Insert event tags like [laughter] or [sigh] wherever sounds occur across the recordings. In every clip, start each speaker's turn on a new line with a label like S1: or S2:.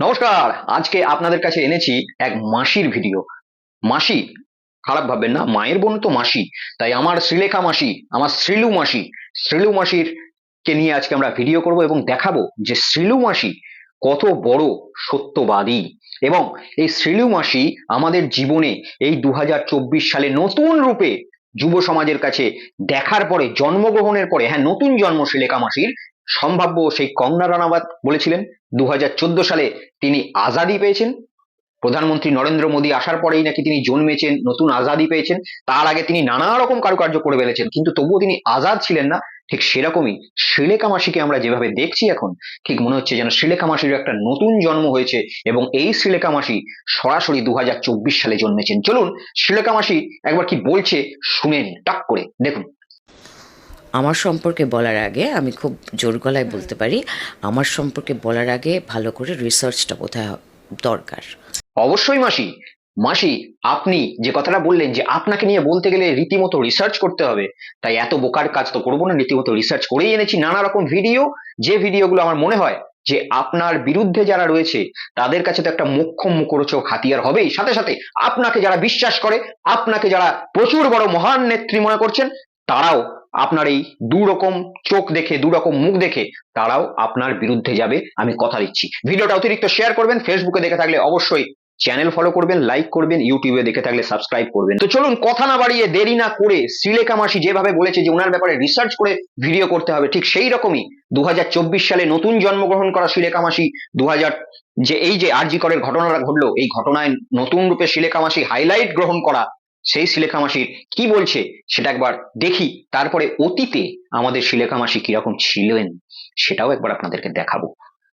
S1: নমস্কার, আজকে আপনাদের কাছে এনেছি এক মাসির ভিডিও মাসি, খারাপ ভাববেন না, মায়ের বোন তো মাসি, তাই আমার শ্রীলেখা মাসি, আমার শ্রীলু মাসি, শ্রীলু মাসির কে নিয়ে আজকে আমরা ভিডিও করব এবং দেখাবো যে শ্রীলু মাসি কত বড় সত্যবাদী। এবং এই শ্রীলু মাসি আমাদের জীবনে এই দু হাজার চব্বিশ সালে নতুন রূপে যুব সমাজের কাছে দেখার পরে, জন্মগ্রহণের পরে হ্যাঁ নতুন জন্ম শ্রীলেখা মাসির সম্ভাব্য সেই কঙ্গনা রানাওয়াত বলেছিলেন দু হাজার চোদ্দ সালে তিনি আজাদি পেয়েছেন। প্রধানমন্ত্রী নরেন্দ্র মোদী আসার পরেই নাকি তিনি জন্মেছেন, নতুন আজাদি পেয়েছেন। তার আগে তিনি নানা রকম কারুকার্য করে ফেলেছেন কিন্তু তবুও তিনি আজাদ ছিলেন না। ঠিক সেরকমই শ্রীলেখা মাসিকে আমরা যেভাবে দেখছি এখন, ঠিক মনে হচ্ছে যেন শ্রীলেখা মাসির একটা নতুন জন্ম হয়েছে এবং এই শ্রীলেখা মাসি সরাসরি দু হাজার চব্বিশ সালে জন্মেছেন। চলুন, শ্রীলেখা মাসি একবার কি বলছে শুনেন নিন টাক করে। দেখুন।
S2: আমার সম্পর্কে বলার আগে আমি খুব জোর গলায় বলতে পারি, আমার সম্পর্কে বলার আগে ভালো করে রিসার্চটা বোধহয় দরকার।
S1: অবশ্যই মাসি। মাসি, আপনি যে কথাটা বললেন যে আপনাকে নিয়ে বলতে গেলে রীতিমতো রিসার্চ করতে হবে, তাই এত বোকার কাজ তো করব না, রীতিমতো রিসার্চ করেই এনেছি নানা রকম ভিডিও যে ভিডিওগুলো আমার মনে হয় যে আপনার বিরুদ্ধে যারা রয়েছে, তাদের কাছে তো একটা মুখ্য মুখরোচক হাতিয়ার হবেই। সাথে সাথে আপনাকে যারা বিশ্বাস করে, আপনাকে যারা প্রচুর বড় মহান নেত্রী মনে করছেন, তারাও আপনার এই দু রকম চোখ দেখে দু রকম মুখ দেখে তারাও আপনার বিরুদ্ধে যাবে, আমি কথা দিচ্ছি। ভিডিওটা অতিরিক্ত শেয়ার করবেন ফেসবুকে দেখে থাকলে অবশ্যই চ্যানেল ফলো করবেন লাইক করবেন ইউটিউবে দেখে থাকলে সাবস্ক্রাইব করবেন। তো চলুন, কথা না বাড়িয়ে দেরি না করে শ্রীলেখা মাসি যেভাবে বলেছে যে ওনার ব্যাপারে রিসার্চ করে ভিডিও করতে হবে, ঠিক সেই রকমই দু হাজার চব্বিশ সালে নতুন জন্মগ্রহণ করা শ্রীলেখা মাসি দু যে এই যে আরজি করের ঘটনাটা ঘটলো, এই ঘটনায় নতুন রূপে শ্রীলেখা মাসি হাইলাইট গ্রহণ করা সেই শিলেখা মাসির কি বলছে সেটা একবার দেখি। তারপরে অতীতে আমাদের শিলেখা মাসি কীরকম ছিলেন সেটাও একবার আপনাদেরকে দেখাবো।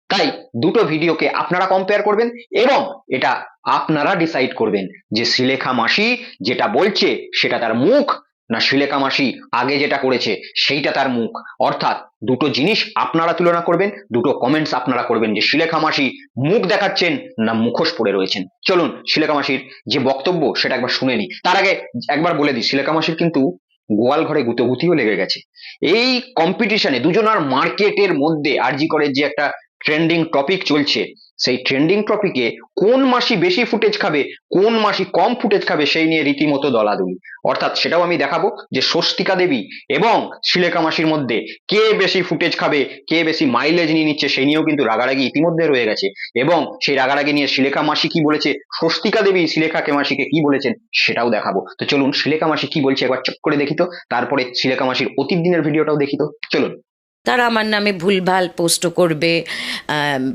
S1: তাই দুটো ভিডিওকে আপনারা কম্পেয়ার করবেন এবং এটা আপনারা ডিসাইড করবেন যে শ্রীলেখা মাসি যেটা বলছে সেটা তার মুখ না শ্রীলেখা মাসি আগে যেটা করেছে সেইটা তার মুখ। অর্থাৎ দুটো জিনিস আপনারা তুলনা করবেন, দুটো কমেন্টস আপনারা করবেন যে শ্রীলেখা মাসি মুখ দেখাচ্ছেন না মুখোশ পড়ে রয়েছেন। চলুন শ্রীলেখা মাসির যে বক্তব্য সেটা একবার শুনে নিই। তার আগে একবার বলে দিই, শ্রীলেখা মাসির কিন্তু গোয়াল ঘরে গুতগুতিও লেগে গেছে। এই কম্পিটিশনে দুজনার মার্কেটের মধ্যে আরজি করে যে একটা ট্রেন্ডিং টপিক চলছে। সেই ট্রেন্ডিং টপিকে কোন মাসি বেশি ফুটেজ খাবে, কোন মাসি কম ফুটেজ খাবে, সেই নিয়ে রীতিমতো দলাদলি। অর্থাৎ সেটাও আমি দেখাবো যে স্বস্তিকা দেবী এবং শিলেখা মাসির মধ্যে কে বেশি ফুটেজ খাবে, কে বেশি মাইলেজ নিয়ে নিচ্ছে, সেই নিয়েও কিন্তু রাগারাগি ইতিমধ্যে রয়ে গেছে। এবং সেই রাগারাগি নিয়ে শিলেখা মাসি কি বলেছে, স্বস্তিকা দেবী শিলেখাকে মাসিকে কি বলেছেন, সেটাও দেখাবো। তো চলুন শিলেখা মাসি কি বলছে একবার চট করে দেখি তো, তারপরে শিলেখা মাসির অতীত দিনের ভিডিওটাও দেখি তো। চলুন।
S2: তারা আমার নামে ভুলভাল পোস্ট করবে।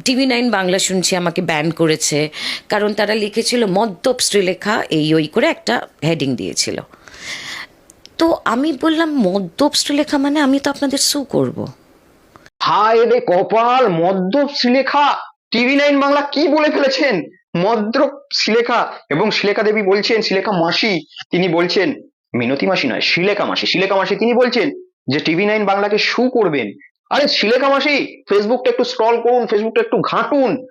S2: টিভি নাইন বাংলা শুনছি, আমাকে ব্যান করেছে। কারণ তারা লিখেছিল, মদ্যপ শ্রীলেখা এই ওই করে একটা হেডিং দিয়েছিল। তো আমি বললাম, মদ্যপ শ্রীলেখা মানে আমি তো আপনাদের সু করব।
S1: হায় রে কপাল, মদ্যপ শ্রীলেখা! টিভি নাইন বাংলা কি বলে ফেলেছেন? মদ্যপ শ্রীলেখা। এবং শ্রীলেখা দেবী বলছেন, শ্রীলেখা মাসি, তিনি বলছেন, মিনতি মাসি নয়, শ্রীলেখা মাসি শ্রীলেখা মাসি তিনি বলছেন যে টিভি নাইন বাংলাকে শু করবেন। আরে শ্রীলেখা মাসি, ফেসবুকটা একটু স্ক্রল করুন, ফেসবুকটা একটু ঘাঁটুন।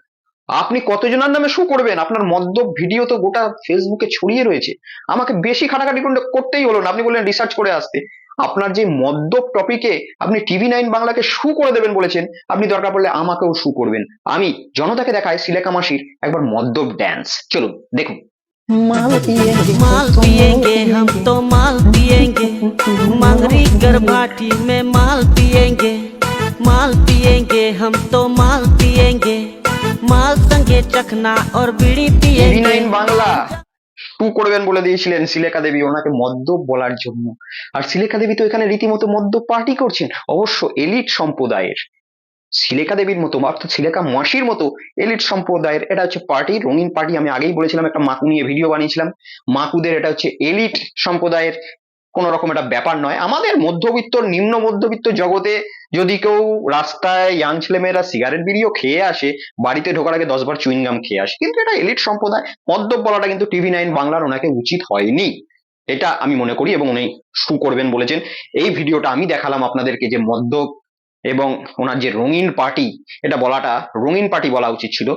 S1: আপনি কতজনের নামে শু করবেন? আপনার মদ্যপ ভিডিও তো গোটা ফেসবুকে ছড়িয়ে রয়েছে। আমাকে বেশি খাটাখাটি করতেই হলো না। আপনি বললেন রিসার্চ করে আসতে। আপনার যে মদ্যপ টপিকে আপনি টিভি নাইন বাংলাকে শু করে দেবেন বলেছেন, আপনি দরকার পড়লে আমাকেও শু করবেন। আমি জনতাকে দেখায় শ্রীলেখা মাসির একবার মদ্যপ ড্যান্স চলুন, দেখুন।
S3: माल पिएंगे हम तो माल पिएंगे मंगरी गरबाटी में माल पिएंगे माल पिएंगे हम तो माल पिएंगे माल संगे चखना और बीड़ी
S1: টিভি
S3: पिएंगे
S1: নাইন বাংলা শু করবেন বলে দিয়েছিলেন শিলেখা দেবী ওনাকে মদ্যপ বলার জন্য আর শিলেখা দেবী তো এখানে রীতিমতো মদ্যপ পার্টি করছেন অবশ্য এলিট সম্প্রদায়ের শিলেখা দেবীর মতো অর্থাৎ শিলেখা মাসির মতো এলিট সম্প্রদায়ের, এটা হচ্ছে পার্টি, রঙিন পার্টি, আমি আগেই বলেছিলাম একটা মাকু নিয়ে ভিডিও বানিয়েছিলাম। মাকুদের এটা হচ্ছে এলিট সম্প্রদায়ের কোন রকম একটা ব্যাপার নয়। আমাদের মধ্যবিত্ত, নিম্ন মধ্যবিত্ত জগতে যদি কেউ রাস্তায় ইয়াং ছেলেমেয়েরা সিগারেট বিড়িও খেয়ে আসে, বাড়িতে ঢোকার আগে দশ বার চুইংগাম খেয়ে আসে। কিন্তু এটা এলিট সম্প্রদায় মদ্যপ বলাটা কিন্তু টিভি নাইন বাংলার ওনাকে উচিত হয়নি। এটা আমি মনে করি এবং উনি শু করবেন বলেছেন। এই ভিডিওটা আমি দেখালাম আপনাদেরকে যে মদ্যপ এবং ওনার যে রঙিন পার্টি এটা বলাটা রঙিন পার্টি বলা উচিত ছিল।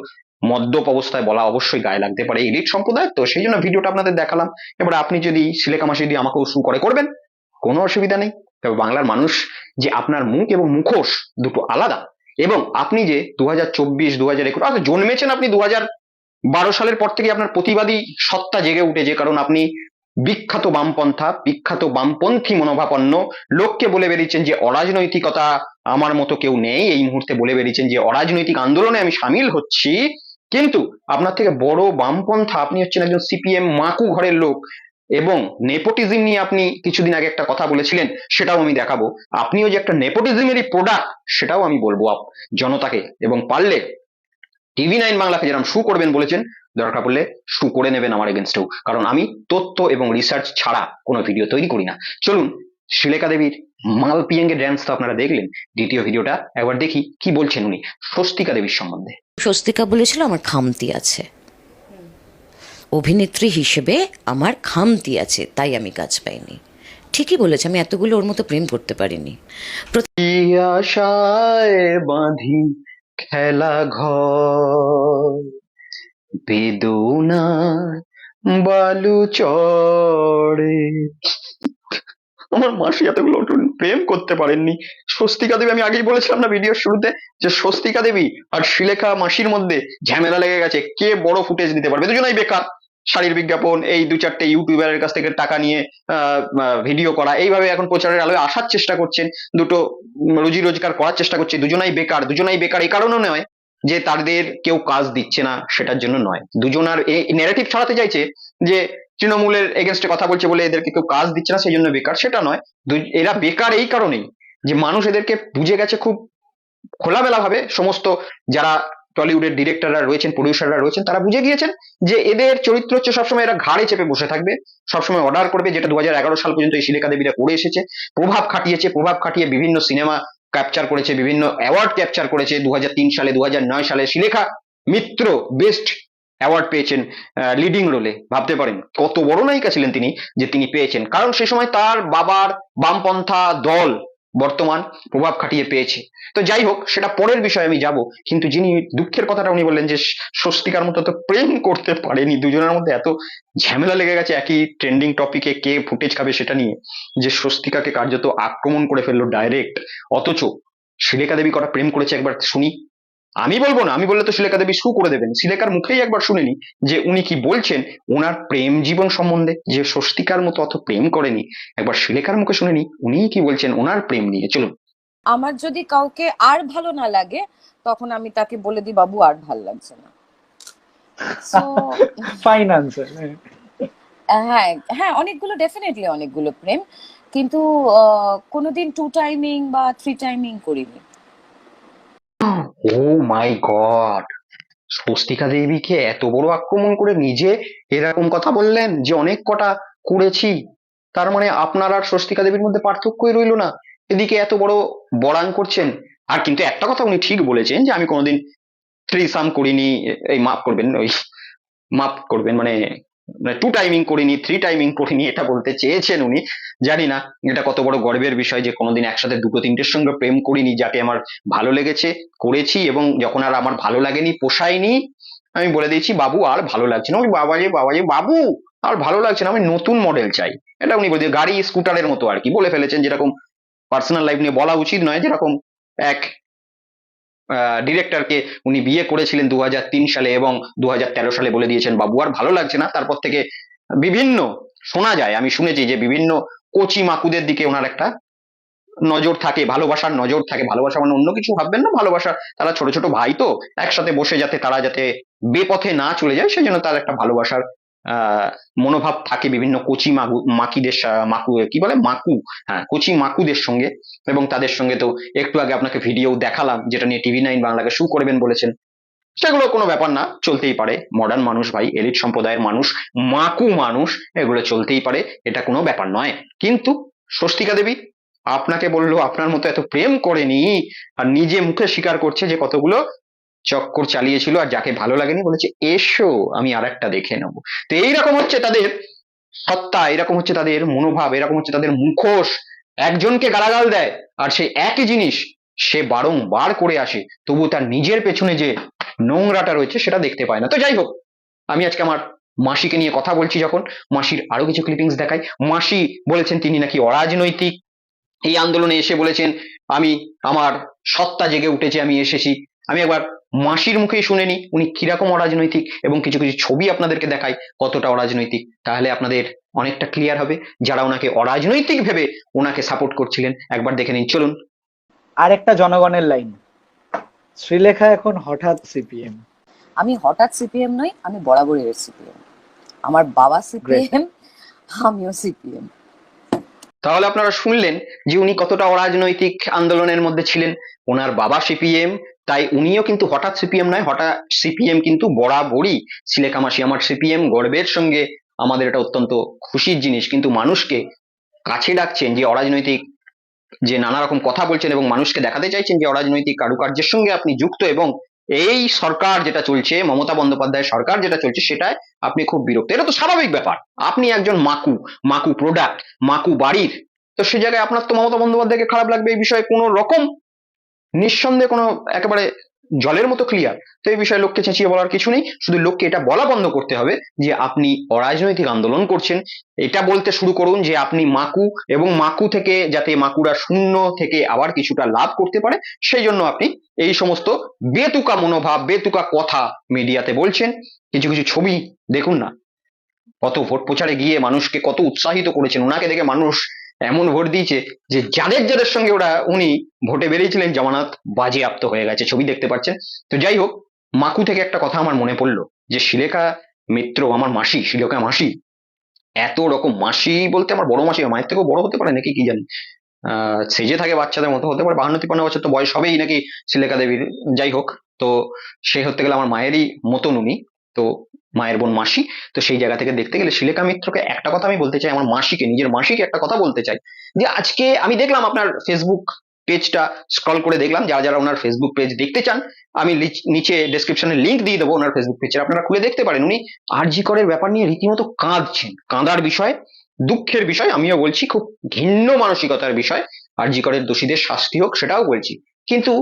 S1: মদ্যপ অবস্থায় বলা অবশ্যই গায়ে লাগতে পারে এলিট সম্প্রদায়। তো সেই জন্য ভিডিওটা আপনাদের দেখালাম। এবার আপনি যদি সিলেকা মাসে যদি আমাকেও শু করে করবেন, কোনো অসুবিধা নেই। তবে বাংলার মানুষ যে আপনার মুখ এবং মুখোশ দুটো আলাদা এবং আপনি যে দু হাজার চব্বিশ দু হাজার একুশ জন্মেছেন আপনি দু হাজার বারো সালের পর থেকে আপনার প্রতিবাদী সত্তা জেগে উঠেছে, কারণ আপনি বিখ্যাত বামপন্থা, বিখ্যাত বামপন্থী মনোভাবাপন্ন, লোককে বলে বেরিয়েছেন যে অরাজনৈতিকতা আমার মতো কেউ নেই। এই মুহূর্তে বলে বেরিয়েছেন যে অরাজনৈতিক আন্দোলনে আমি সামিল হচ্ছি। কিন্তু আপনার থেকে বড় বামপন্থা, আপনি হচ্ছেন একজন সিপিএম মাকু ঘরের লোক এবং নেপোটিজম নিয়ে আপনি কিছুদিন আগে একটা কথা বলেছিলেন, সেটাও আমি দেখাবো। আপনিও যে একটা নেপোটিজমেরই প্রোডাক্ট সেটাও আমি বলব জনতাকে। এবং পারলে টিভি নাইন বাংলাকে যেরকম শু করবেন বলেছেন দরকার পড়লে শু করে নেবেন আমার এগেনস্টেও কারণ আমি তথ্য এবং রিসার্চ ছাড়া কোনো ভিডিও তৈরি করি না। চলুন শিলেকা দেবীর মাল পিয়েঙ্গে ড্যান্স তো আপনারা দেখলেন। দ্বিতীয় ভিডিওটা একবার দেখি কি বলছেন উনি স্বস্তিকা দেবীর সম্বন্ধে।
S2: স্বস্তিকা বলেছিল আমার খামতি আছে। অভিনেত্রী হিসেবে আমার খামতি আছে তাই আমি কাজ পাইনি। ঠিকই বলেছে আমি এতগুলো ওর মতো প্রেম করতে পারিনি।
S1: আশায় বাঁধি খেলা ঘর। বেদনা বালু চড়ে। আমার মাসি এতগুলো প্রেম করতে পারেননি। স্বস্তিকা দেবী, আমি আগেই বলেছিলাম না ভিডিওর শুরুতে, যে স্বস্তিকা দেবী আর শিলেখা মাসির মধ্যে ঝামেলা লেগে গেছে। কে বড় ফুটেজ নিতে পারবে? দুজনেই বেকার। শাড়ির বিজ্ঞাপন, এই দু চারটে ইউটিউবারের কাছ থেকে টাকা নিয়ে ভিডিও করা, এইভাবে এখন প্রচারের আলোয় আসার চেষ্টা করছেন। দুটো রুজি রোজগার করার চেষ্টা করছে, দুজনাই বেকার। দুজনাই বেকার এই কারণে নয় যে তাদের কেউ কাজ দিচ্ছে না, সেটার জন্য নয়। দুজনার এই নেগেটিভ ছড়াতে চাইছে যে তৃণমূলের এগেনস্টে কথা বলছে বলে এদেরকে কেউ কাজ দিচ্ছে না সেই জন্য বেকার, সেটা নয়। এরা বেকার এই কারণেই যে মানুষ এদেরকে বুঝে গেছে খুব খোলামেলা ভাবে সমস্ত যারা টলিউডের ডিরেক্টররা রয়েছেন প্রডিউসাররা রয়েছেন, তারা বুঝে গিয়েছেন যে এদের চরিত্র হচ্ছে সবসময় এরা ঘাড়ে চেপে বসে থাকবে, সবসময় অর্ডার করবে, যেটা দুহাজার এগারো সাল পর্যন্ত এই শিলেখা দেবীরা করে এসেছে। প্রভাব খাটিয়েছে, প্রভাব খাটিয়ে বিভিন্ন সিনেমা ক্যাপচার করেছে, বিভিন্ন অ্যাওয়ার্ড ক্যাপচার করেছে দু হাজার তিন সালে দু হাজার নয় সালে শিলেখা মিত্র বেস্ট অ্যাওয়ার্ড পেয়েছেন লিডিং রোলে ভাবতে পারেন, কত বড় নায়িকা ছিলেন তিনি, যে তিনি পেয়েছেন। কারণ সে সময় তার বাবার বামপন্থা দল বর্তমান প্রভাব খাটিয়ে পেয়েছে। তো যাই হোক, সেটা পরের বিষয়ে আমি যাব। কিন্তু যিনি দুঃখের কথাটা উনি বললেন যে, স্বস্তিকার মতো তো প্রেম করতে পারেনি। দুজনের মধ্যে এত ঝামেলা লেগে গেছে একই ট্রেন্ডিং টপিকে কে ফুটেজ খাবে সেটা নিয়ে, যে স্বস্তিকাকে কার্যত আক্রমণ করে ফেলল ডাইরেক্ট অথচ শ্রীলেখা দেবী কটা প্রেম করেছে একবার শুনি। আমি বলব না আমি বললে তো শিলেখা দেবী শু করে দেবেন। সিলেকার মুখেই একবার শুনেনি যে উনি কি বলছেন ওনার প্রেম জীবন সম্বন্ধে যে স্বস্তিকার মতো অত প্রেম করেনি। একবার শিলেখার মুখে শুনেনি উনি কি বলছেন ওনার প্রেম নিয়ে। চলুন।
S4: আমার যদি কাউকে আর ভালো না লাগে তখন আমি তাকে বলে দিই বাবু আর ভালো লাগছে না।
S5: ফাইন [laughs] আনসার
S4: হ্যাঁ। হ্যাঁ অনেকগুলো ডেফিনেটলি অনেকগুলো প্রেম। কিন্তু আহ, কোনোদিন টু টাইমিং বা থ্রি টাইমিং করিনি।
S1: ও মাই গড স্বস্তিকা দেবীকে এত বড় আক্রমণ করে নিজে এরকম কথা বললেন যে অনেক কটা করেছি তার মানে আপনার আর স্বস্তিকা দেবীর মধ্যে পার্থক্যই রইল না। এদিকে এত বড় বড়ান করছেন। আর কিন্তু একটা কথা উনি ঠিক বলেছেন যে আমি কোনোদিন থ্রি করিনি, এই মাফ করবেন, ওই মাফ করবেন মানে টু টাইমিং করিনি থ্রি টাইমিং করিনি, এটা বলতে চেয়েছেন উনি। জানি না, এটা কত বড় গর্বের বিষয় যে কোনোদিন একসাথে দুটো তিনটের সঙ্গে প্রেম করিনি যাতে আমার ভালো লেগেছে, করেছি এবং যখন আর আমার ভালো লাগেনি, পোষায়নি, আমি বলে দিয়েছি, বাবু, আর ভালো লাগছে না। ওই বাবাজি বাবাজি বাবু আর ভালো লাগছে না, আমি নতুন মডেল চাই। এটা উনি বলছে গাড়ি স্কুটারের মতো আর কি। বলে ফেলেছেন, যেরকম পার্সোনাল লাইফ নিয়ে বলা উচিত নয়, যেরকম এক ডিরেক্টরকে উনি বিয়ে করেছিলেন দুহাজার তিন সালে এবং দুহাজার তেরো সালে বলে দিয়েছেন, বাবু, আর ভালো লাগছে না? তারপর থেকে বিভিন্ন, শোনা যায়, আমি শুনেছি যে বিভিন্ন কোচি মাকুদের দিকে ওনার একটা নজর থাকে, ভালোবাসার নজর থাকে। ভালোবাসা মানে অন্য কিছু ভাববেন না, ভালোবাসা তারা ছোট ছোট ভাই তো, একসাথে বসে যাতে তারা যাতে বেপথে না চলে যায়, সেজন্য তার একটা ভালোবাসার মনোভাব থাকে বিভিন্ন কোচি মাগু, মাকিদের মাকু, কি বলে? মাকু। হ্যাঁ কোচি মাকুদের সঙ্গে এবং তাদের সঙ্গে তো একটু আগে আপনাকে ভিডিও দেখালাম, যেটা নিয়ে টিভি নাইন বাংলাকে শু করবেন বলেছেন। সেগুলো কোনো ব্যাপার না, চলতেই পারে। মডার্ন মানুষ ভাই এলিট সম্প্রদায়ের মানুষ, মাকু মানুষ, এগুলো চলতেই পারে, এটা কোনো ব্যাপার নয়। কিন্তু, স্বস্তিকা দেবী, আপনাকে বলল, আপনার মতো এত প্রেম করেনি, আর নিজে মুখে স্বীকার করছে যে কতগুলো চক্কর চালিয়েছিল আর যাকে ভালো লাগেনি বলেছে, এসো, আমি আর একটা দেখে নেব। তো এইরকম হচ্ছে তাদের সত্তা এরকম হচ্ছে তাদের মনোভাব এরকম হচ্ছে তাদের মুখোশ। একজনকে গালাগাল দেয় আর সেই একই জিনিস সে বারংবার করে আসে তবু তার নিজের পেছনে যে নোংরাটা রয়েছে সেটা দেখতে পায় না। তো যাই হোক, আমি আজকে আমার মাসিকে নিয়ে কথা বলছি যখন, মাসির আরও কিছু ক্লিপিংস দেখাই। মাসি বলেছেন তিনি নাকি অরাজনৈতিক। এই আন্দোলনে এসে বলেছেন, আমি, আমার সত্তা জেগে উঠেছে, আমি এসেছি। আমি একবার মাসির মুখেই শুনেনি উনি কীরকম অরাজনৈতিক এবং কিছু কিছু ছবি আপনাদেরকে দেখাই কতটা অরাজনৈতিক। তাহলে আপনাদের অনেকটা ক্লিয়ার হবে যারা ওনাকে অরাজনৈতিক ভেবে ওনাকে সাপোর্ট করছিলেন। একবার দেখে নিন চলুন।
S5: আর একটা জনগণের লাইন শ্রীলেখা এখন হঠাৎ সিপিএম
S4: আমি হঠাৎ সিপিএম নই আমি বরাবরই সিপিএম আমার বাবা সিপিএম আমিও সিপিএম
S1: তাহলে আপনারা শুনলেন যে উনি কতটা অরাজনৈতিক আন্দোলনের মধ্যে ছিলেন। ওনার বাবা সিপিএম, তাই উনিও কিন্তু হঠাৎ সিপিএম নয়, হঠাৎ সিপিএম কিন্তু বরাবরই সিলেকা মাসি আমার সিপিএম গর্বের সঙ্গে আমাদের এটা অত্যন্ত খুশির জিনিস, কিন্তু মানুষকে কাছে ডাকছেন যে অরাজনৈতিক, যে নানা রকম কথা বলছেন এবং মানুষকে দেখাতে চাইছেন যে অরাজনৈতিক কারুকার্যের সঙ্গে আপনি যুক্ত এবং এই সরকার যেটা চলছে, মমতা বন্দ্যোপাধ্যায় সরকার যেটা চলছে সেটাই আপনি খুব বিরক্ত। এটা তো স্বাভাবিক ব্যাপার। আপনি একজন মাকু মাকু প্রোডাক্ট মাকু বাড়ির, তো সে জায়গায় আপনার তো মমতা বন্দ্যোপাধ্যায়কে খারাপ লাগবে এই বিষয়ে কোনো রকম? নিঃসন্দেহে কোনো একেবারে জলের মতো ক্লিয়ার তো এই বিষয়ে লোককে চেঁচিয়ে বলার কিছু নেই। শুধু লোককে এটা বলা বন্ধ করতে হবে যে আপনি অরাজনৈতিক আন্দোলন করছেন। এটা বলতে শুরু করুন যে আপনি মাকু এবং মাকু থেকে যাতে মাকুরা শূন্য থেকে আবার কিছুটা লাভ করতে পারে, সেই জন্য আপনি এই সমস্ত বেতুকা মনোভাব, বেতুকা কথা মিডিয়াতে বলছেন। কিছু কিছু ছবি দেখুন না। কত ভোট প্রচারে গিয়ে মানুষকে কত উৎসাহিত করেছেন। ওনাকে দেখে মানুষ এমন ভোট দিয়েছে যে যাদের যাদের সঙ্গে ওরা, উনি ভোটে বেরিয়েছিলেন, জামানত বাজেয়াপ্ত হয়ে গেছে, ছবি দেখতে পাচ্ছেন। তো যাই হোক, মাকু থেকে একটা কথা আমার মনে পড়ল, যে শিলেখা মিত্র আমার মাসি, শিলেখা মাসি, এত রকম মাসি বলতে আমার বড় মাসি মায়ের থেকেও বড় হতে পারে নাকি কি জানি। আহ, সেজে থাকে বাচ্চাদের মতো হতে পারে, বাহান্ন তিপ্পান্ন বছর তো বয়স হবেই নাকি শিলেখা দেবীর। যাই হোক, তো সে হতে গেলে আমার মায়েরই মতন উনি। তো মায়ের বোন মাসি, তো সেই জায়গা থেকে দেখতে গেলে শিলেখা মিত্রকে একটা কথা আমি বলতে চাই, আমার মাসিকে, নিজের মাসিকে একটা কথা বলতে চাই। যে আজকে আমি দেখলাম আপনার ফেসবুক পেজটা স্ক্রল করে দেখলাম, যারা যারা ওনার ফেসবুক পেজ দেখতে চান, আমি নিচে ডেসক্রিপশনে লিংক দিয়ে দেবো ওনার ফেসবুক পেজের আপনারা খুলে দেখতে পারেন। উনি আরজি করের ব্যাপার নিয়ে রীতিমতো কাঁদছেন। কাঁদার বিষয়, দুঃখের বিষয়, আমিও বলছি খুব ঘিন্ন মানসিকতার বিষয় আরজি করের দোষীদের শাস্তি হোক সেটাও বলছি। কিন্তু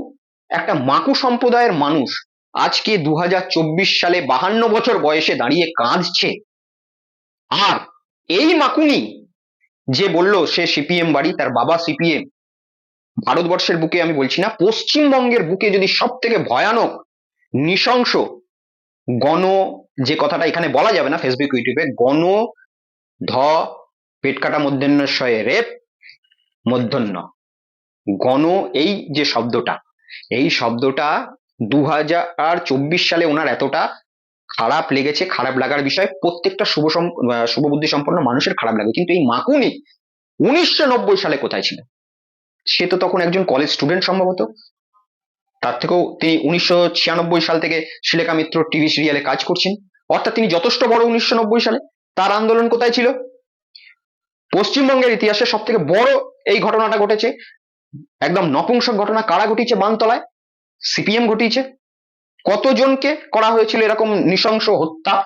S1: একটা মাকু সম্প্রদায়ের মানুষ আজকে দু হাজার চব্বিশ সালে বাহান্ন বছর বয়সে দাঁড়িয়ে কাঁদছে। আর এই মাকুনি যে বলল, সে সিপিএম বাড়ি, তার বাবা সিপিএম। ভারতবর্ষের বুকে আমি বলছি না, পশ্চিমবঙ্গের বুকে যদি সব থেকে ভয়ানক, নৃশংস, গণ যে কথাটা এখানে বলা যাবে না ফেসবুক ইউটিউবে গণ ধ পেট কাটা মধ্যাহ্নশয়ে রেপ মধ্যাহ্ন গণ এই যে শব্দটা, এই শব্দটা দু হাজার চব্বিশ সালে ওনার এতটা খারাপ লেগেছে, খারাপ লাগার বিষয় প্রত্যেকটা শুভ শুভবুদ্ধি সম্পন্ন মানুষের খারাপ লাগে। কিন্তু এই মাকুনি উনিশশো নব্বই সালে কোথায় ছিল? সে তো তখন একজন কলেজ স্টুডেন্ট সম্ভবত। তার থেকেও তিনি উনিশশো ছিয়ানব্বই সাল থেকে শিলেখা মিত্র টিভি সিরিয়ালে কাজ করছেন। অর্থাৎ তিনি যথেষ্ট বড় উনিশশো নব্বই সালে। তার আন্দোলন কোথায় ছিল? পশ্চিমবঙ্গের ইতিহাসে সব থেকে বড় এই ঘটনাটা ঘটেছে। একদম নপুংসক ঘটনা। কারা ঘটিয়েছে বানতলায় সিপিএম ঘটিয়েছে। কতজনকে করা হয়েছিল এরকম নৃশংস হত্যা?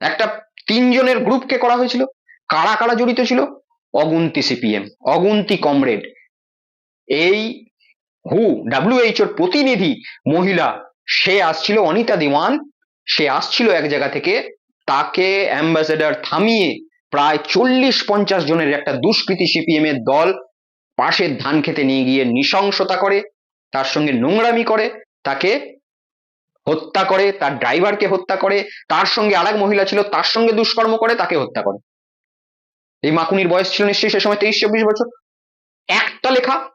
S1: একটা তিনজনের গ্রুপকে করা হয়েছিল। কারা কারা জড়িত ছিল? অগুন্তি সিপিএম, অগুন্তি কমরেড। এই হু ডাব্লিউএইচ ওর প্রতিনিধি মহিলা, সে আসছিল, অনিতা দিওয়ান, সে আসছিল এক জায়গা থেকে। তাকে অ্যাম্বাসেডার থামিয়ে প্রায় চল্লিশ পঞ্চাশ জনের একটা দুষ্কৃতী সিপিএম এর দল পাশের ধান খেতে নিয়ে গিয়ে নৃশংসতা করে। তার সঙ্গে নোংরামি করে, তাকে হত্যা করে, তার ড্রাইভারকে হত্যা করে, তার সঙ্গে আরেক মহিলা ছিল, তার সঙ্গে দুষ্কর্ম করে, তাকে হত্যা করে। এই মাকুনির বয়স ছিল নিশ্চয়ই সে সময় তেইশ চব্বিশ বছর। একটা লেখা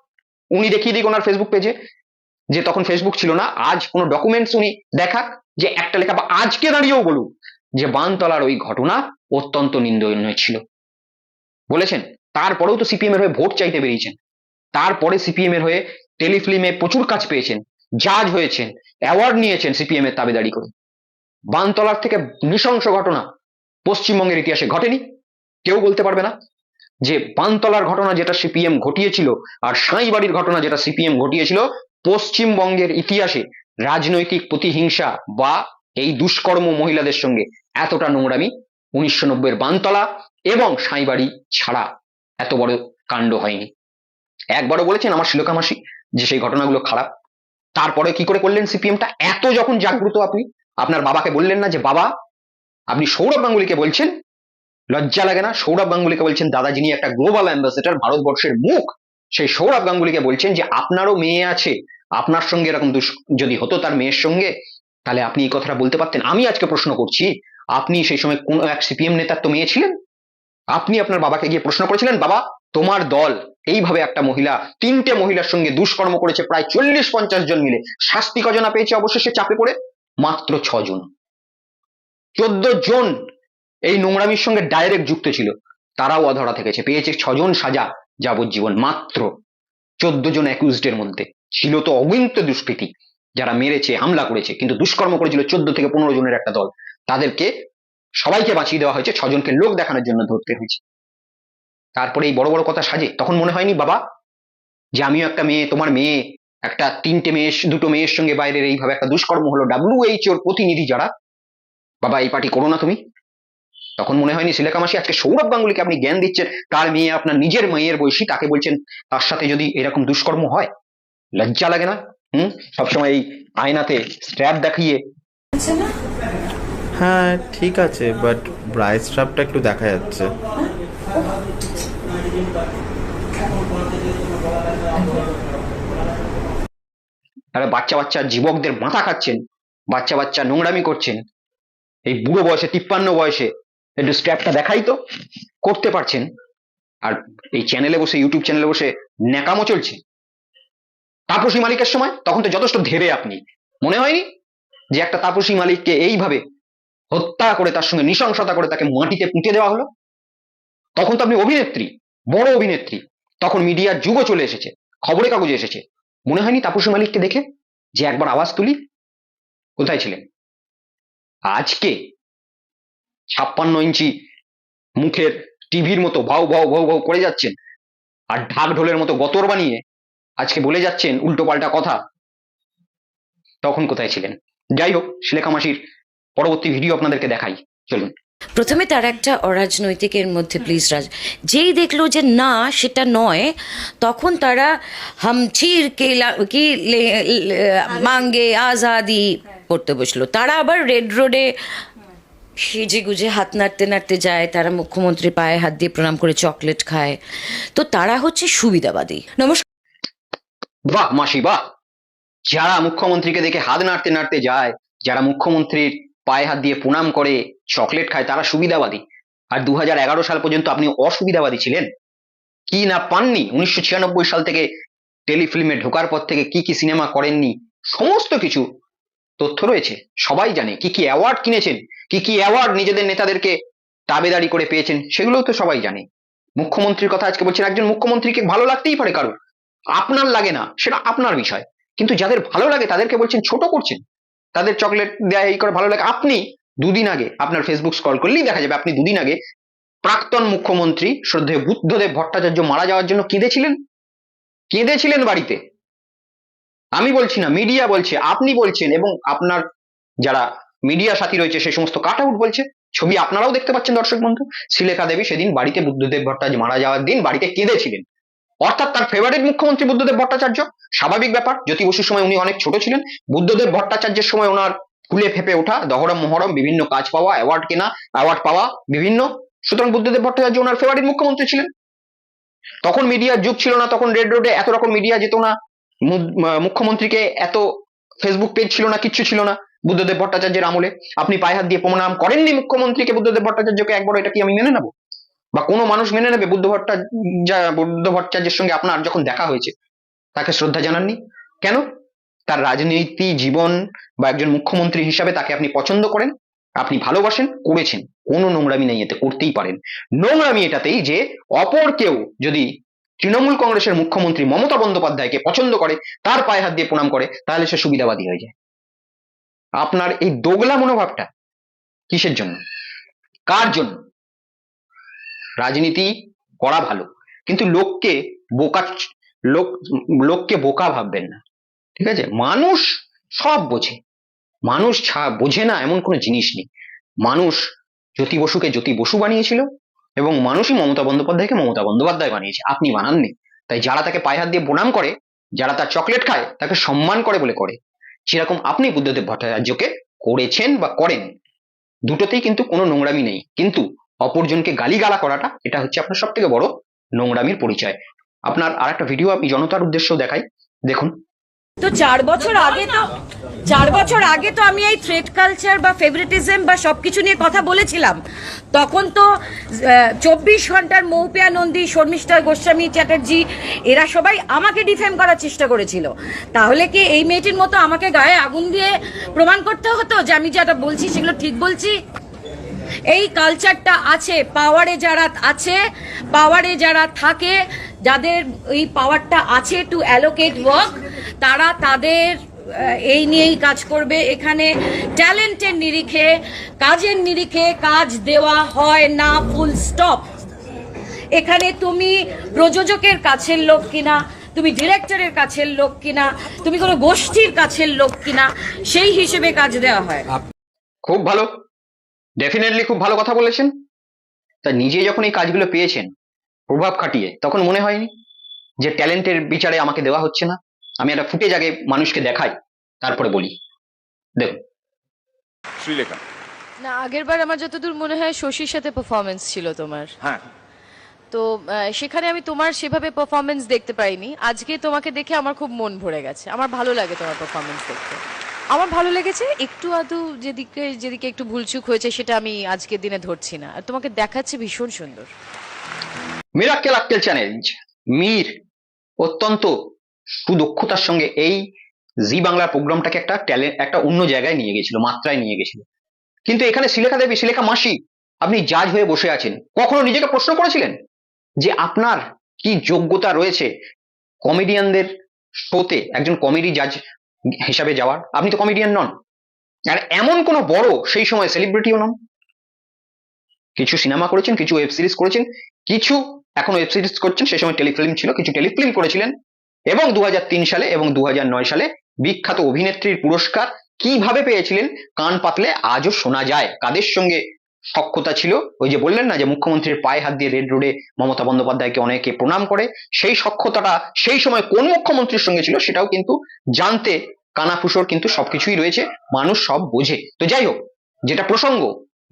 S1: উনি দেখিয়ে দিক ওনার ফেসবুক পেজে যে তখন ফেসবুক ছিল না, আজ কোনো ডকুমেন্টস উনি দেখাক, যে একটা লেখা বা আজকে দাঁড়িয়েও বলুন যে বানতলার ওই ঘটনা অত্যন্ত নিন্দনীয় ছিল। বলেছেন, তারপরেও তো সিপিএম এর হয়ে ভোট চাইতে বেরিয়েছেন। তারপরে সিপিএম এর হয়ে টেলিফিল্মে প্রচুর কাজ পেয়েছেন, জাজ হয়েছেন অ্যাওয়ার্ড নিয়েছেন সিপিএম এর তাবেদারি করে। বানতলার থেকে নৃশংস ঘটনা পশ্চিমবঙ্গের ইতিহাসে ঘটেনি, কেউ বলতে পারবে না। যে বানতলার ঘটনা যেটা সিপিএম ঘটিয়েছিল আর সাঁইবাড়ির ঘটনা যেটা সিপিএম ঘটিয়েছিল, পশ্চিমবঙ্গের ইতিহাসে রাজনৈতিক প্রতিহিংসা বা এই দুষ্কর্ম মহিলাদের সঙ্গে এতটা নোংরামি উনিশশো নব্বইয়ের বানতলা এবং সাঁইবাড়ি ছাড়া এত বড় কাণ্ড হয়নি। একবারও বলেছেন আমার শিলকা মাসি যে সেই ঘটনাগুলো খারাপ। তারপরে কি করে করলেন সিপিএমটা এত যখন জাগ্রত আপনি, আপনার বাবাকে বললেন না যে, বাবা, আপনি সৌরভ গাঙ্গুলিকে বলছেন? লজ্জা লাগে না। সৌরভ গাঙ্গুলিকে বলছেন, দাদা, যিনি একটা গ্লোবাল অ্যাম্বাসেডার ভারতবর্ষের মুখ, সেই সৌরভ গাঙ্গুলিকে বলছেন যে, আপনারও মেয়ে আছে। আপনার সঙ্গে এরকম যদি হতো তার মেয়ের সঙ্গে, তাহলে আপনি এই কথাটা বলতে পারতেন। আমি আজকে প্রশ্ন করছি, আপনি সেই সময় কোন এক সিপিএম নেতার তো মেয়ে ছিলেন? আপনি আপনার বাবাকে গিয়ে প্রশ্ন করেছিলেন, বাবা, তোমার দল এইভাবে একটা মহিলা, তিনটে মহিলার সঙ্গে দুষ্কর্ম করেছে, প্রায় চল্লিশ পঞ্চাশ জন মিলে। শাস্তি কজনা পেয়েছে অবশেষে চাপে পড়ে? মাত্র ছজন। চোদ্দ জন এই নোংরামির সঙ্গে ডাইরেক্ট যুক্ত ছিল। তারাও অধরা থেকেছে। পেয়েছে ছজন সাজা যাবজ্জীবন, মাত্র চোদ্দ জন অ্যাকিউজডের মধ্যে। ছিল তো অগিন্ত দুষ্কৃতী যারা মেরেছে, হামলা করেছে, কিন্তু দুষ্কর্ম করেছিল চোদ্দ থেকে পনেরো জনের একটা দল। তাদেরকে সবাইকে বাঁচিয়ে দেওয়া হয়েছে, ছজনকে লোক দেখানোর জন্য ধরতে হয়েছে। তারপরে এই বড় বড় কথা সাজে। তখন মনে হয়নি, বাবা, যে আমিও একটা মেয়ে, তোমার মেয়ে, একটা তিনটে মেয়ে দুটো মেয়ের সঙ্গে বাইরের এইভাবে একটা দুষ্কর্ম হলো। ডাব্লিউএইচ ওর প্রতিনিধি যারা। বাবা, এই পার্টি করো না তুমি। তখন মনে হয়নি সিলেকা মাসি আজকে সৌরভ গাঙ্গুলিকে আপনি জ্ঞান দিচ্ছেন, তার মেয়ে আপনার নিজের মেয়ের বয়সী, তাকে বলছেন, তার সাথে যদি এরকম দুষ্কর্ম হয়, লজ্জা লাগে না? হুম? সবসময় এই আয়নাতে স্ট্র্যাপ দেখিয়ে।
S6: হ্যাঁ ঠিক আছে বাট ব্রাইস স্ট্র্যাপটা একটু দেখা যাচ্ছে।
S1: আরে বাচ্চা বাচ্চা যুবকদের মাথা খাচ্ছেন, বাচ্চা বাচ্চা নোংরামি করছেন। এই বুড়ো বয়সে, তিপ্পান্ন বয়সে, একটু স্ট্র্যাপটা দেখাই তো, করতে পারছেন। আর এই চ্যানেলে বসে, ইউটিউব চ্যানেলে বসে ন্যাকামো চলছে। তাপসী মালিকের সময় তখন তো যথেষ্ট ধেরে আপনি। মনে হয়নি? যে একটা তাপসী মালিককে এইভাবে হত্যা করে, তার সঙ্গে নৃশংসতা করে তাকে মাটিতে পুঁতে দেওয়া হলো? তখন তো আপনি অভিনেত্রী, বড় অভিনেত্রী। তখন মিডিয়ার যুগও চলে এসেছে, খবরের কাগজে এসেছে। মনে হয়নি তাপসী মালিককে দেখে যে একবার আওয়াজ তুলি? কোথায় ছিলেন? আজকে ছাপ্পান্ন ইঞ্চি মুখের টিভির মতো ভাও ভাও ভাও ভাও করে যাচ্ছেন আর ঢাক ঢোলের মতো গতর বানিয়ে আজকে বলে যাচ্ছেন উল্টো পাল্টা কথা। তখন কোথায় ছিলেন? যাই হোক, শিলেখা মাসির পরবর্তী ভিডিও আপনাদেরকে দেখাই। চলুন।
S2: প্রথমে তার একটা অরাজনৈতিকের মধ্যে প্লিজ রাজ যেই দেখল যে না সেটা নয় তখন তারা হামচির কে মাঙ্গে আজাদি করতে বসল। তারা আবার রেড রোডে সেজে গুজে হাত নাড়তে নাড়তে যায় তারা মুখ্যমন্ত্রীর পায়ে হাত দিয়ে প্রণাম করে চকলেট খায়। তো তারা হচ্ছে সুবিধাবাদী। নমস্কার।
S1: বাহ মাসি বাহ। যারা মুখ্যমন্ত্রীকে দেখে হাত নাড়তে নাড়তে যায় যারা মুখ্যমন্ত্রীর পায়ে হাত দিয়ে প্রণাম করে চকলেট খায়, তারা সুবিধাবাদী। আর দু হাজার এগারো সাল পর্যন্ত আপনি অসুবিধাবাদী ছিলেন। কি না পাননি? উনিশশো ছিয়ানব্বই সাল থেকে টেলিফিল্মে ঢোকার পর থেকে কি কি সিনেমা করেননি? সমস্ত কিছু তথ্য রয়েছে। সবাই জানে। কি কি অ্যাওয়ার্ড কিনেছেন? কি কি অ্যাওয়ার্ড নিজেদের নেতাদেরকে দাবেদারি করে পেয়েছেন? সেগুলোও তো সবাই জানে। মুখ্যমন্ত্রীর কথা আজকে বলছেন, একজন মুখ্যমন্ত্রীকে ভালো লাগতেই পারে কারোর। আপনার লাগে না, সেটা আপনার বিষয়। কিন্তু যাদের ভালো লাগে তাদেরকে বলছেন, ছোট করছেন। তাদের চকলেট দেয় এই করে ভালো লাগে। আপনি দুদিন আগে আপনার ফেসবুক স্ক্রল করলেই দেখা যাবে আপনি দুদিন আগে প্রাক্তন মুখ্যমন্ত্রী শ্রদ্ধেয় বুদ্ধদেব ভট্টাচার্য মারা যাওয়ার জন্য কেঁদেছিলেন? কেঁদেছিলেন বাড়িতে? আমি বলছি না মিডিয়া বলছে, আপনি বলছেন এবং আপনার যারা মিডিয়া সাথী রয়েছে সেই সমস্ত কাট আউট বলছে। ছবি আপনারাও দেখতে পাচ্ছেন দর্শক বন্ধু। শ্রীলেখা দেবী সেদিন বাড়িতে বুদ্ধদেব ভট্টাচার্য মারা যাওয়ার দিন বাড়িতে কেঁদেছিলেন। অর্থাৎ তার ফেভারিট মুখ্যমন্ত্রী বুদ্ধদেব ভট্টাচার্য। স্বাভাবিক ব্যাপার, জ্যোতি বসুর সময় উনি অনেক ছোট ছিলেন। বুদ্ধদেব ভট্টাচার্যের সময় ওনার ফুলে ফেপে ওঠা, দহরম মহরম, বিভিন্ন কাজ পাওয়া অ্যাওয়ার্ড কেনা অ্যাওয়ার্ড পাওয়া, বিভিন্ন। সুতরাং বুদ্ধদেব ভট্টাচার্য ওনার ফেভারিট মুখ্যমন্ত্রী ছিলেন। তখন মিডিয়ার যুগ ছিল না, তখন রেড রোডে এত রকম মিডিয়া যেত না। মুখ্যমন্ত্রীকে এত ফেসবুক পেজ ছিল না, কিচ্ছু ছিল না বুদ্ধদেব ভট্টাচার্যের আমলে। আপনি পায়ে হাত দিয়ে প্রণাম করেননি মুখ্যমন্ত্রীকে, বুদ্ধদেব ভট্টাচার্যকে একবার এটা কি আমি মেনে নেব? বা কোনো মানুষ মেনে নেবে বুদ্ধ ভট্টাচার্য বুদ্ধ ভট্টাচার্যের সঙ্গে আপনার যখন দেখা হয়েছে, তাকে শ্রদ্ধা জানাননি? কেন? তার রাজনীতি, জীবন বা একজন মুখ্যমন্ত্রী হিসাবে তাকে আপনি পছন্দ করেন, আপনি ভালোবাসেন, করেছেন। কোনো নোংরামি নেই, এতে করতেই পারেন। নোংরামি এটাতেই যে অপর কেউ যদি তৃণমূল কংগ্রেসের মুখ্যমন্ত্রী মমতা বন্দ্যোপাধ্যায়কে পছন্দ করে, তার পায়ে হাত দিয়ে প্রণাম করে, তাহলে সে সুবিধাবাদী হয়ে যায়। আপনার এই দোগলা মনোভাবটা কিসের জন্য? কার জন্য? রাজনীতি করা ভালো। কিন্তু লোককে বোকা লোক, লোককে বোকা ভাববেন না। ঠিক আছে? মানুষ সব বোঝে। মানুষ ছা, বোঝে না এমন কোনো জিনিস নেই। মানুষ জ্যোতি বসুকে জ্যোতি বসু বানিয়েছিল এবং মানুষই মমতা বন্দ্যোপাধ্যায়কে মমতা বন্দ্যোপাধ্যায় বানিয়েছে। আপনি বানাননি। তাই যারা তাকে পায়ে হাত দিয়ে প্রণাম করে, যারা তার চকলেট খায়, তাকে সম্মান করে বলে করে। সেরকম আপনি বুদ্ধদেব ভট্টাচার্যকে করেছেন বা করেন, দুটোতেই কিন্তু কোনো নোংরামি নেই। কিন্তু অপরজনকে গালিগালা করাটা, এটা হচ্ছে আপনার সব থেকে বড় নোংরামির পরিচয়। আপনার আর একটা ভিডিও আমি জনতার উদ্দেশ্যেও দেখাই। দেখুন।
S2: তো চার বছর আগে তো, চার বছর আগে তো আমি এই থ্রেড কালচার বা ফেভারিটিজম বা সবকিছু নিয়ে কথা বলেছিলাম। তখন তো চব্বিশ ঘণ্টার মৌপিয়া নন্দী শর্মিষ্ঠা গোস্বামী চ্যাটার্জি, এরা সবাই আমাকে ডিফেম করার চেষ্টা করেছিল। তাহলে কি এই মেয়েটির মতো আমাকে গায়ে আগুন দিয়ে প্রমাণ করতে হতো যে আমি যেটা বলছি সেগুলো ঠিক বলছি? এই কালচারটা আছে, পাওয়ারে যারা আছে, পাওয়ারে যারা থাকে, যাদের এই পাওয়ারটা আছে টু অ্যালোকেট ওয়ার্ক তারা তাদের এই নিয়েই কাজ করবে। এখানে ট্যালেন্টের নিরিখে, কাজের নিরিখে কাজ দেওয়া হয় না ফুল স্টপ এখানে তুমি প্রযোজকের কাছের লোক কিনা, তুমি ডিরেক্টরের কাছের লোক কিনা, তুমি কোনো গোষ্ঠীর কাছের লোক কিনা, সেই হিসেবে কাজ দেওয়া হয়।
S1: খুব ভালো। ডেফিনেটলি খুব ভালো কথা বলেছেন। তা নিজে যখন এই কাজগুলো পেয়েছেন প্রভাব খাটিয়ে তখন মনে হয়নি যে ট্যালেন্টের বিচারে আমাকে দেওয়া হচ্ছে না? আমি একটা ফুটেজ আগে মানুষকে দেখাই তারপরে বলি। দেখুন।
S7: শ্রীলেখা।
S8: না আগের বার আমার যতদূর মনে হয় শশীর সাথে পারফরমেন্স ছিল তোমার।
S7: হ্যাঁ।
S8: তো সেখানে আমি তোমার সেভাবে পারফরমেন্স দেখতে পাইনি। আজকে তোমাকে দেখে আমার খুব মন ভরে গেছে। আমার ভালো লাগে তোমার পারফরমেন্স দেখতে। আমার ভালো লেগেছে। একটু আধু যেদিকে যেদিকে একটু ভুলচুক হয়েছে, সেটা আমি আজকের দিনে ধরছি না। আর তোমাকে দেখাচ্ছে ভীষণ সুন্দর।
S1: মিরাক্কেল আক্কেল চ্যালেঞ্জ মীর অত্যন্ত সুদক্ষতার সঙ্গে এই জি বাংলার প্রোগ্রামটাকে একটা ট্যালেন্ট একটা অন্য জায়গায় নিয়ে গেছিল, মাত্রায় নিয়ে গেছিল। কিন্তু এখানে শিলেখা দেবী শিলেখা মাসি, আপনি জাজ হয়ে বসে আছেন। কখনো নিজেকে প্রশ্ন করেছিলেন? যে আপনার কি যোগ্যতা রয়েছে? কমেডিয়ানদের শোতে একজন কমেডি জাজ হিসাবে যাওয়ার। আপনি তো কমেডিয়ান নন। আর এমন কোনো বড় সেই সময় সেলিব্রিটিও নন। কিছু সিনেমা করেছেন, কিছু ওয়েব সিরিজ করেছেন, কিছু এখন ওয়েব সিরিজ করছেন, সেই সময় টেলিফিল্ম ছিল, কিছু টেলিফিল্ম করেছিলেন। এবং দু হাজার তিন সালে এবং দু হাজার নয় সালে বিখ্যাত অভিনেত্রীর পুরস্কার কীভাবে পেয়েছিলেন, কান পাতলে আজও শোনা যায়। কাদের সঙ্গে সক্ষতা ছিল। ওই যে বললেন না যে মুখ্যমন্ত্রীর পায়ে হাত দিয়ে রেড রোডে মমতা বন্দ্যোপাধ্যায়কে অনেকে প্রণাম করে, সেই সক্ষতাটা সেই সময় কোন মুখ্যমন্ত্রীর সঙ্গে ছিল সেটাও কিন্তু জানতে কানাফুসোর কিন্তু সবকিছুই রয়েছে, মানুষ সব বোঝে। তো যাই হোক, যেটা প্রসঙ্গ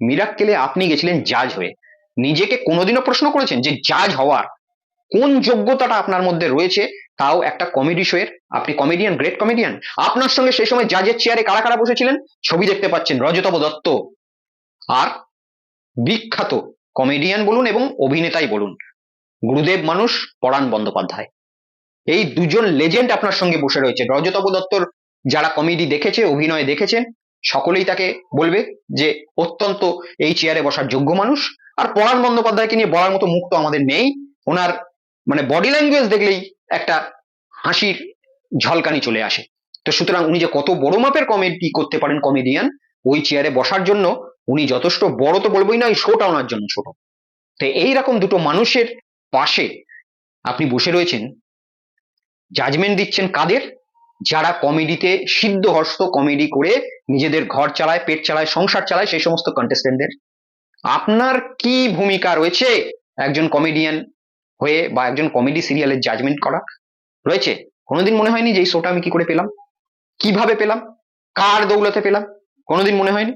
S1: মিরাক্কেলে আপনি গেছিলেন জাজ হয়ে। নিজেকে কোনোদিনও প্রশ্ন করেছেন যে জাজ হওয়ার কোন যোগ্যতাটা আপনার মধ্যে রয়েছে, তাও একটা কমেডি শোয়ের আপনি কমেডিয়ান গ্রেট কমেডিয়ান আপনার সঙ্গে সেই সময় জাজের চেয়ারে কারা কারা বসেছিলেন? ছবি দেখতে পাচ্ছেন রজতব দত্ত। আর বিখ্যাত কমেডিয়ান বলুন এবং অভিনেতাই বলুন। গুরুদেব মানুষ, পরাণ বন্দ্যোপাধ্যায়। এই দুজন লেজেন্ড আপনার সঙ্গে বসে রয়েছে। রজতব দত্তর যারা কমেডি দেখেছে, অভিনয় দেখেছেন সকলেই তাকে বলবে যে, অত্যন্ত এই চেয়ারে বসার যোগ্য মানুষ। আর পরাণ বন্দ্যোপাধ্যায়কে নিয়ে বলার মতো মুখ তো আমাদের নেই। ওনার মানে বডি ল্যাঙ্গুয়েজ দেখলেই একটা হাসির ঝলকানি চলে আসে। তো সুতরাং উনি যে কত বড় মাপের কমেডি করতে পারেন কমেডিয়ান ওই চেয়ারে বসার জন্য উনি যথেষ্ট বড় তো বলবোই না ওই শোটা ওনার জন্য ছোট। তো এইরকম দুটো মানুষের পাশে আপনি বসে রয়েছেন জাজমেন্ট দিচ্ছেন কাদের? যারা কমেডিতে সিদ্ধহস্ত কমেডি করে নিজেদের ঘর চালায়, পেট চালায়, সংসার চালায় সেই সমস্ত কন্টেস্টেন্টদের আপনার কি ভূমিকা রয়েছে একজন কমেডিয়ান হয়ে বা একজন কমেডি সিরিয়ালের জাজমেন্ট করা? রয়েছে? কোনোদিন মনে হয়নি যে এই শোটা আমি কি করে পেলাম? কীভাবে পেলাম? কার দৌলতে পেলাম? কোনোদিন মনে হয়নি?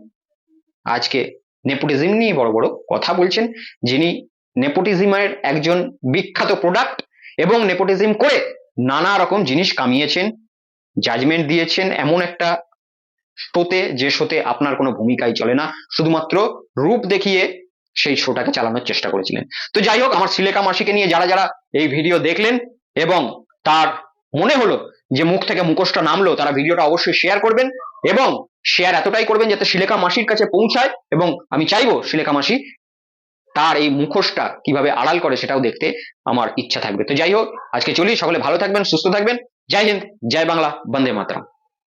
S1: আজকে নেপোটিজম নিয়ে বড় বড় কথা বলছেন, যিনি নেপোটিজমের একজন বিখ্যাত প্রোডাক্ট এবং নেপোটিজম করে নানা রকম জিনিস কামিয়েছেন জাজমেন্ট দিয়েছেন, এমন একটা শোতে যে শোতে আপনার কোনো ভূমিকাই চলে না, শুধুমাত্র রূপ দেখিয়ে সেই শোটাকে চালানোর চেষ্টা করেছিলেন। তো যাই হোক, আমার শ্রীলেখা মাসিকে নিয়ে যারা যারা এই ভিডিও দেখলেন এবং তার মনে হলো যে মুখ থেকে মুখোশটা নামলো, তারা ভিডিওটা অবশ্যই শেয়ার করবেন এবং শেয়ার এতটাই করবেন যাতে শিলেখা মাসির কাছে পৌঁছায় এবং আমি চাইব শিলেখা মাসি তার এই মুখোশটা কীভাবে আড়াল করে সেটাও দেখতে আমার ইচ্ছা থাকবে। তো যাই হোক, আজকে চলি, সকলে ভালো থাকবেন, সুস্থ থাকবেন। জয় হিন্দ, জয় বাংলা, বন্দে মাতরম।